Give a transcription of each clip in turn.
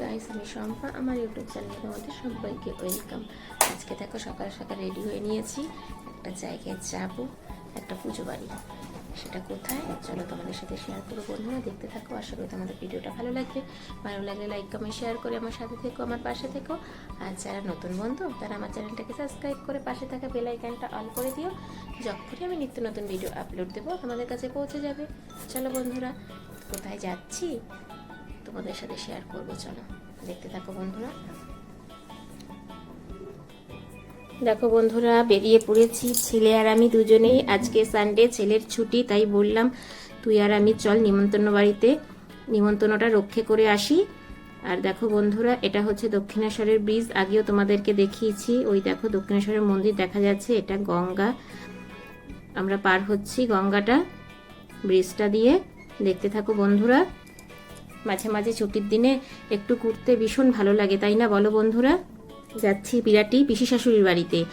Guys আমি শম্পা, আমার YouTube চ্যানেলের মধ্যে সবাইকে ওয়েলকাম আজকে দেখো সকাল সকাল রেডি হয়ে নিয়েছি। একটা জায়গায় যাব, একটা পুজো বাড়ি। সেটা কোথায়? চলো তোমাদের সাথে শেয়ার করো বন্ধুরা, দেখতে থাকো। আশা করি তোমাদের ভিডিওটা ভালো লাগবে। ভালো লাগলে লাইক কমেন্ট শেয়ার করে আমার সাথে থেকো, আমার পাশে থেকো। আর যারা নতুন বন্ধু, তারা আমার চ্যানেলটাকে সাবস্ক্রাইব করে পাশে থাকা বেল অন করে দিও। যখনই আমি নিত্য নতুন ভিডিও আপলোড দেবো, তোমাদের কাছে পৌঁছে যাবে। চলো বন্ধুরা, কোথায় যাচ্ছি? তোমাদের সাথে শেয়ার করব, চলো। দেখতে থাকো বন্ধুরা। দেখো বন্ধুরা, বেরিয়ে পড়েছি। ছেলে আর আমি দুজনেই। আজকে সানডে ছেলের ছুটি, তাই বললাম, তুই আর আমি চল নিমন্ত্রণ বাড়িতে। নিমন্ত্রণটা রক্ষে করে আসি। আর দেখো বন্ধুরা, এটা হচ্ছে দক্ষিণেশ্বরের ব্রিজ। আগেও তোমাদেরকে দেখিয়েছি। ওই দেখো দক্ষিণেশ্বরের মন্দির দেখা যাচ্ছে। এটা গঙ্গা। আমরা পার হচ্ছি গঙ্গাটা ব্রিজটা দিয়ে। দেখতে থাকো বন্ধুরা। মাঝে মাঝে ছুটির দিনে একটু ঘুরতে ভীষণ ভালো লাগে, তাই না? বলো বন্ধুরা। যাচ্ছি বিরাটি পিসি শাশুড়ির বাড়িতে।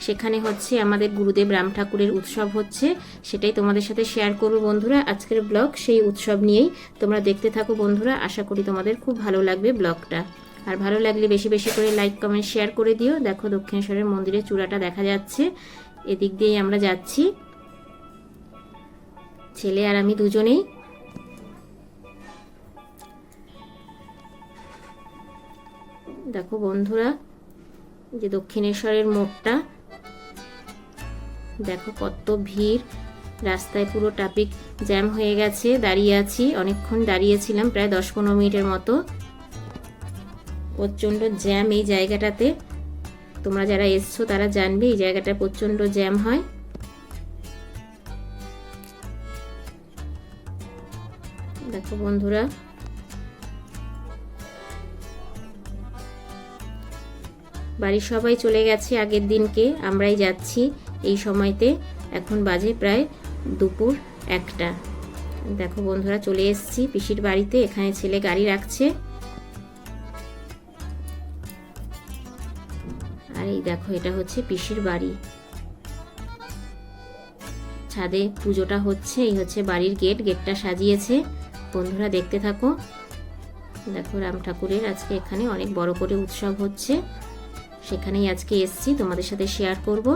সেখানে হচ্ছে আমাদের গুরুদেব রাম ঠাকুরের উৎসব হচ্ছে, সেটাই তোমাদের সাথে শেয়ার করব বন্ধুরা। আজকের ব্লগ সেই উৎসব নিয়েই তোমরা দেখতে থাকো বন্ধুরা। আশা করি তোমাদের খুব ভালো লাগবে ব্লগটা আর ভালো লাগলে বেশি বেশি করে লাইক কমেন্ট শেয়ার করে দিও। দেখো দক্ষিণেশ্বরের মন্দিরের চূড়াটা দেখা যাচ্ছে। এদিক দিয়েই আমরা যাচ্ছি। ছেলে আর আমি দুজনেই দেখো বন্ধুরা যে দক্ষিণেশ্বরের মোড়টা, দেখো কত ভিড়। রাস্তায় পুরো ট্রাফিক জ্যাম হয়ে গেছে, দাঁড়িয়ে আছি, অনেকক্ষণ দাঁড়িয়েছিলাম প্রায় দশ পনেরো মিনিটের মতো। প্রচণ্ড জ্যাম এই জায়গাটাতে। তোমরা যারা এসছো, তারা জানবে এই জায়গাটা প্রচণ্ড জ্যাম হয়। দেখো বন্ধুরা বাড়ির সবাই চলে গেছে আগের দিনকে, আমরাই যাচ্ছি এই সময়তে। এখন বাজে প্রায় দুপুর একটা। দেখো বন্ধুরা, চলে এসেছি পিসির বাড়িতে, এখানে ছেলে গাড়ি রাখছে। আর এই দেখো, এটা হচ্ছে পিসির বাড়ি। ছাদে পুজোটা হচ্ছে, এই হচ্ছে বাড়ির গেট, গেটটা সাজিয়েছে। বন্ধুরা, দেখতে থাকো। দেখো রাম ঠাকুরের আজকে এখানে অনেক বড় করে উৎসব হচ্ছে। সেখানেই আজকে এসছি, তোমাদের সাথে শেয়ার করব।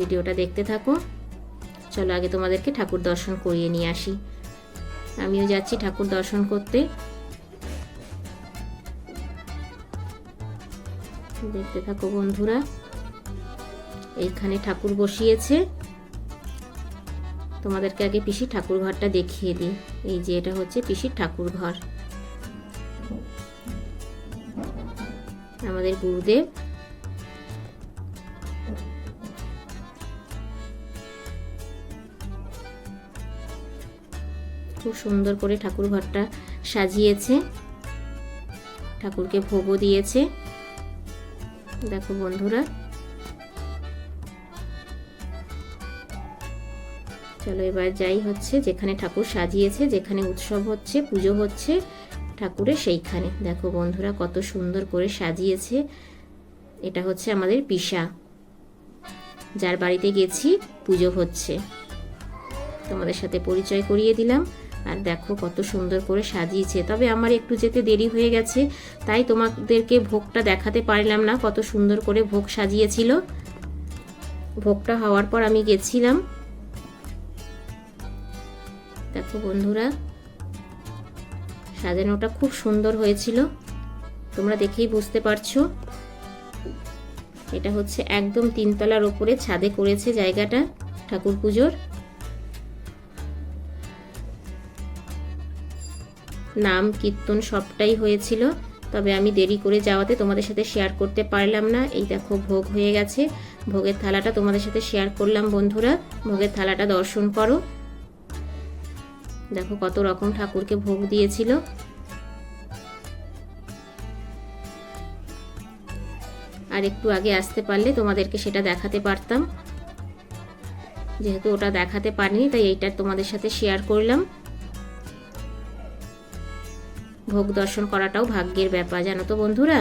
ভিডিওটা দেখতে থাকো। চলো আগে তোমাদেরকে ঠাকুর দর্শন করিয়ে নিয়ে আসি। আমিও যাচ্ছি ঠাকুর দর্শন করতে। দেখতে থাকো বন্ধুরা, এইখানে ঠাকুর বসিয়েছে। তোমাদেরকে আগে পিসি ঠাকুর ঘরটা দেখিয়ে দিই। এই যে এটা হচ্ছে পিসির ঠাকুর ঘর আমাদের গুরুদেব। খুব সুন্দর করে ঠাকুর ঘরটা সাজিয়েছে। ঠাকুরকে ভোগও দিয়েছে। দেখো বন্ধুরা। চলো এবার যাই হচ্ছে যেখানে ঠাকুর সাজিয়েছে, যেখানে উৎসব হচ্ছে, পুজো হচ্ছে। ঠাকুরের সেইখানে। দেখো বন্ধুরা, কত সুন্দর করে সাজিয়েছে। এটা হচ্ছে আমাদের পিসা, যার বাড়িতে গেছি, পুজো হচ্ছে। তোমাদের সাথে পরিচয় করিয়ে দিলাম। আর দেখো কত সুন্দর করে সাজিয়েছে। তবে আমার একটু যেতে দেরি হয়ে গেছে, তাই তোমাদেরকে ভোগটা দেখাতে পারলাম না, কত সুন্দর করে ভোগ সাজিয়েছিল। ভোগটা হওয়ার পর আমি গেছিলাম। দেখো বন্ধুরা সাজানোটা খুব সুন্দর হয়েছিল। তোমরা দেখেই বুঝতে পারছ। এটা হচ্ছে একদম তিনতলার ওপরে ছাদে করেছে জায়গাটা ঠাকুর পুজোর। নাম, কীর্তন সবটাই হয়েছিল, তবে আমি দেরি করে যাওয়াতে তোমাদের সাথে শেয়ার করতে পারলাম না। এই দেখো, ভোগ হয়ে গেছে। ভোগের থালাটা তোমাদের সাথে শেয়ার করলাম, বন্ধুরা। ভোগের থালাটা দর্শন করো। দেখো কত রকম ঠাকুরকে ভোগ দিয়েছিল। আর একটু আগে আসতে পারলে তোমাদেরকে সেটা দেখাতে পারতাম। যেহেতু ওটা দেখাতে পারিনি, তাই এইটা তোমাদের সাথে শেয়ার করলাম। ভোগ দর্শন করাটাও ভাগ্যের ব্যাপার, জানো তো বন্ধুরা?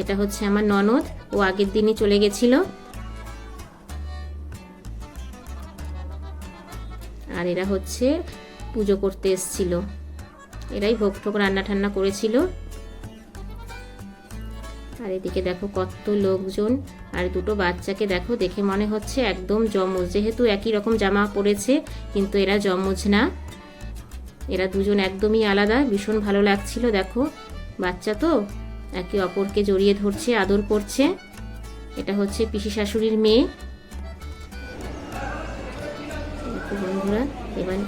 এটা হচ্ছে আমার ননদ, ও আগের দিনই চলে গেছিল। আর এরা হচ্ছে পুজো করতে এসছিল। এরাই ভোগ ঠোক রান্না ঠান্না করেছিল। আর এদিকে দেখো কত লোকজন, আর দুটো বাচ্চাকে দেখো দেখে মনে হচ্ছে একদম জমজ যেহেতু একই রকম জামা পরেছে, কিন্তু এরা জমজ না। এরা দুজন একদমই আলাদা, ভীষণ ভালো লাগছিল দেখো। বাচ্চা তো একে অপরকে জড়িয়ে ধরছে, আদর করছে। এটা হচ্ছে পিসি শাশুড়ির মেয়ে। বন্ধুরা, এবার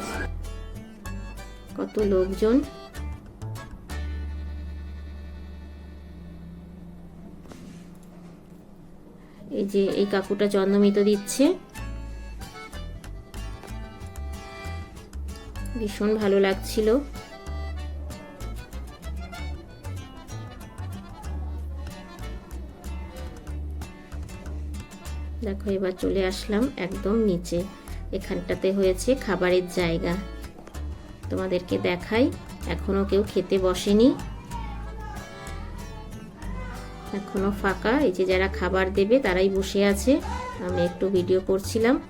কত লোকজন। এই যে এই কাকুটা চন্দ্রমিত দিচ্ছে। ভীষণ ভালো লাগছিল। দেখো এবার চলে আসলাম একদম নিচে। এখানটাতে হয়েছে খাবারের জায়গা। তোমাদেরকে দেখাই, এখনও কেউ খেতে বসেনি। এখনও ফাঁকা, এই যে যারা খাবার দেবে তারাই বসে আছে। আমি একটু ভিডিও করছিলাম।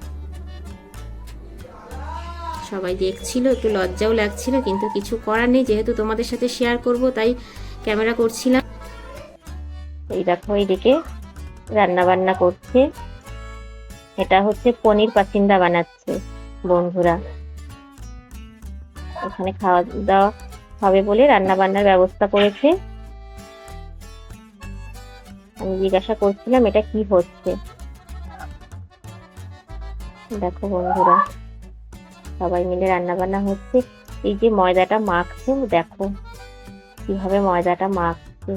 সবাই দেখছিল, একটু লজ্জাও লাগছিল, কিন্তু কিছু করার নেই, যেহেতু তোমাদের সাথে শেয়ার করব, তাই ক্যামেরা করছিলাম। এই দেখো, এইদিকে রান্না বান্না করছে। এটা হচ্ছে পনির পাচিন্দা বানাচ্ছে বন্ধুরা। এখানে খাওয়া দাওয়া হবে বলে রান্না বান্নার ব্যবস্থা করেছে। আমি জিজ্ঞাসা করছিলাম এটা কি হচ্ছে। দেখো বন্ধুরা, সবাই মিলে রান্না বান্না হচ্ছে। এই যে ময়দাটা মাখছে, দেখো কীভাবে ময়দাটা মাখছে।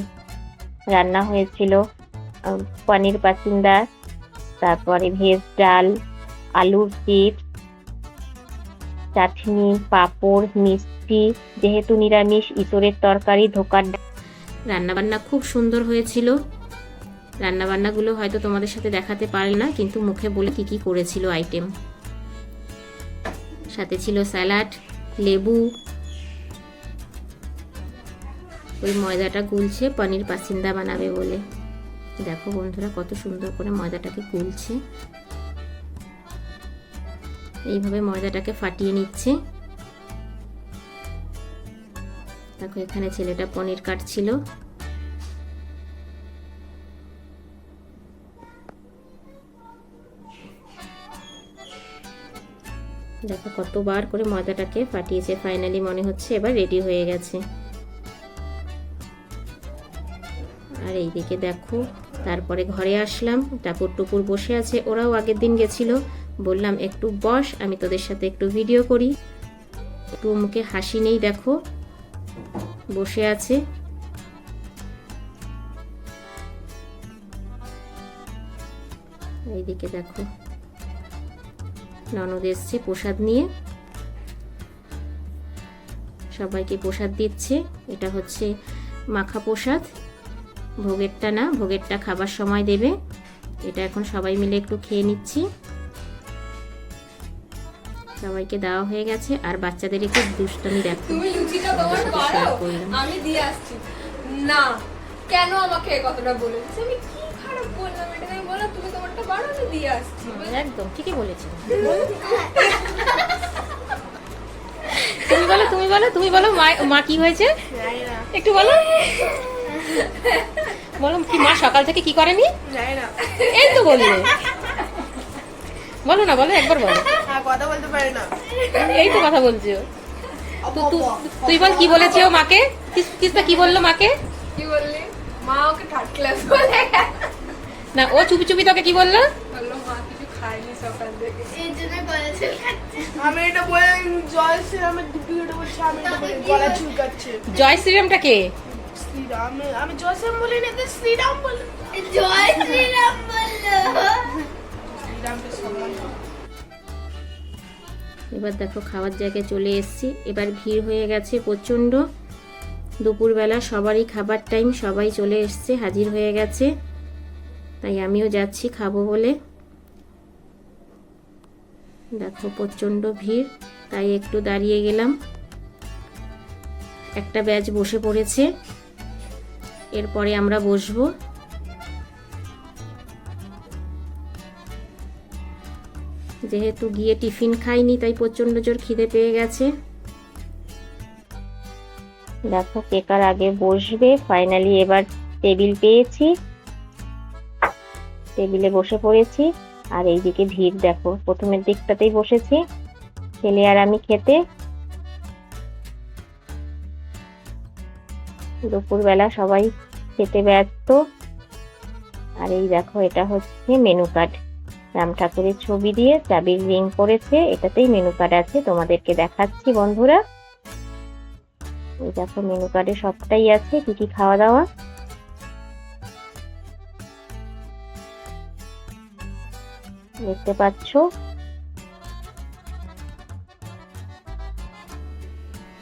রান্না হয়েছিল পনির পাচিন্দা তারপরে ভেজ ডাল, আলুর চিপস চাটনি, পাঁপড়, মিষ্টি, যেহেতু নিরামিষ ইঁচড়ের তরকারি, ধোকার রান্নাবান্না খুব সুন্দর হয়েছিল। রান্নাবান্নাগুলো হয়তো তোমাদের সাথে দেখাতে পারি না, কিন্তু মুখে বলে কি কি করেছিল আইটেম সাথে ছিল স্যালাড, লেবু। ওই ময়দাটা গুলছে, পনির পাসিন্দা বানাবে বলে। দেখো বন্ধুরা, কত সুন্দর করে ময়দাটাকে গুলছে এইভাবে ময়দাটাকে ফাটিয়ে নিচ্ছে। দেখো, এখানে ছেলেটা পনির কাটছিল। দেখো, কতবার করে ময়দাটাকে ফাটিয়েছে। ফাইনালি মনে হচ্ছে এবার রেডি হয়ে গেছে। আর এইদিকে দেখো তারপরে ঘরে আসলাম। টাপুর টুপুর বসে আছে, ওরাও আগের দিন গেছিল। বললাম, একটু বস, আমি তোদের সাথে একটু ভিডিও করি। একটু মুখে হাসি নেই, দেখো। বসে আছে। এইদিকে দেখো। ননদ এসছে প্রসাদ নিয়ে। সবাইকে প্রসাদ দিচ্ছে। এটা হচ্ছে মাখা প্রসাদ। ভোগেরটা না ভোগেরটা খাবার সময় দেবে। এটা এখন সবাই মিলে একটু খেয়ে নিচ্ছি। সবাইকে দেওয়া হয়ে গেছে আর বাচ্চাদের একটু দুষ্টামি দেখো তুমি লুচিটা তোমার করলাম। আমি দিয়ে আসছি। না কেন আমাকে এই কথাটা বলেছিস আমি কি খারাপ বললাম এটা আমি বললাম তুমি তোমারটা বাড়াও আমি দিয়ে আসছি। একদম ঠিকই বলেছ। তুমি বলো তুমি বলো তুমি বলো মা মা কি হয়েছে? একটু বলো। বলো কি মা সকাল থেকে কি করেনি? জানি না এই তো বললে। বলো না বলো একবার বলো। হ্যাঁ কথা বলতে পারি না। এই তো কথা বলছো। তুই বল কি বলেছে ও মাকে? কিস- কিসটা কি বলল মাকে? কি বললি? মা ওকে থার্ড ক্লাস বলে। না ও চুপি চুপি তোকে কি বলল? বলল মা কিছু খায়নি সকাল থেকে। আমি এটা বলে জয় শ্রীরামের বলছি আমি এটা বলি গলা চুলকাচ্ছে। জয় শ্রীরামটা কে? শ্রীরাম আমি- জয় বলি না তো শ্রীরাম বলি। জয় শ্রীরাম বলল। শ্রীরামকে সম্মান এবার দেখো খাওয়ার জায়গায় চলে এসেছি। এবার ভিড় হয়ে গেছে প্রচণ্ড। দুপুরবেলা সবারই খাবার টাইম সবাই চলে এসছে হাজির হয়ে গেছে। তাই আমিও যাচ্ছি খাব বলে। দেখো প্রচণ্ড ভিড় তাই একটু দাঁড়িয়ে গেলাম। একটা ব্যাচ বসে পড়েছে। এরপরে আমরা বসবো। যেহেতু গিয়ে টিফিন খাইনি, তাই প্রচণ্ড জোর খিদে পেয়ে গেছে। দেখো কেকার আগে বসবে। ফাইনালি এবার টেবিল পেয়েছি। টেবিলে বসে পড়েছি। আর এইদিকে ভিড় দেখো, প্রথমের দিকটাতেই বসেছি। ছেলে আর আমি খেতে। দুপুরবেলা সবাই খেতে ব্যস্ত। আর এই দেখো, এটা হচ্ছে মেনু কার্ড রাম ঠাকুরের ছবি দিয়ে চাবির রিং করেছে, এটাতেই মেনু কার্ড আছে, তোমাদেরকে দেখাচ্ছি বন্ধুরা। এই দেখো মেনু কার্ডে সবটাই আছে, কি কি খাওয়া দাওয়া। দেখতে পাচ্ছ?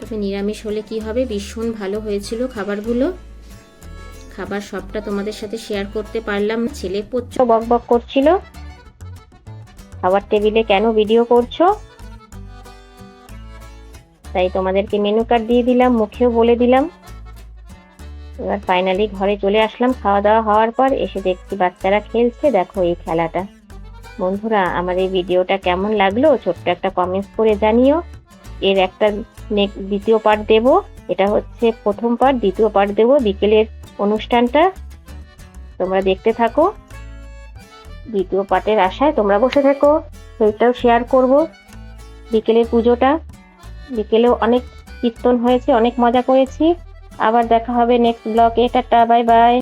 তবে নিরামিষ হলে কি হবে? ভীষণ ভালো হয়েছিল খাবারগুলো। খাবার সবটা তোমাদের সাথে শেয়ার করতে পারলাম। ছেলে প্রচুর বক বক করছিল। খাবার টেবিলে কেন ভিডিও করছ? তাই তোমাদেরকে মেনু কার্ড দিয়ে দিলাম, মুখেও বলে দিলাম। এবার ফাইনালি ঘরে চলে আসলাম। খাওয়া দাওয়া হওয়ার পর এসে দেখছি বাচ্চারা খেলছে। দেখো এই খেলাটা। বন্ধুরা, আমার এই ভিডিওটা কেমন লাগল? ছোট্ট একটা কমেন্টস করে জানিও। এর একটা নেক- দ্বিতীয় পার্ট দেব। এটা হচ্ছে প্রথম পার্ট দ্বিতীয় পার্ট দেব। বিকেলের অনুষ্ঠানটা তোমরা দেখতে থাকো। দ্বিতীয় পার্টের আশায় তোমরা বসে থাকো। সেইটাও শেয়ার করব বিকেলের পুজোটা। বিকেলেও অনেক কীর্তন হয়েছে, অনেক মজা করেছি। আবার দেখা হবে নেক্সট ব্লগে টাটা বাই বাই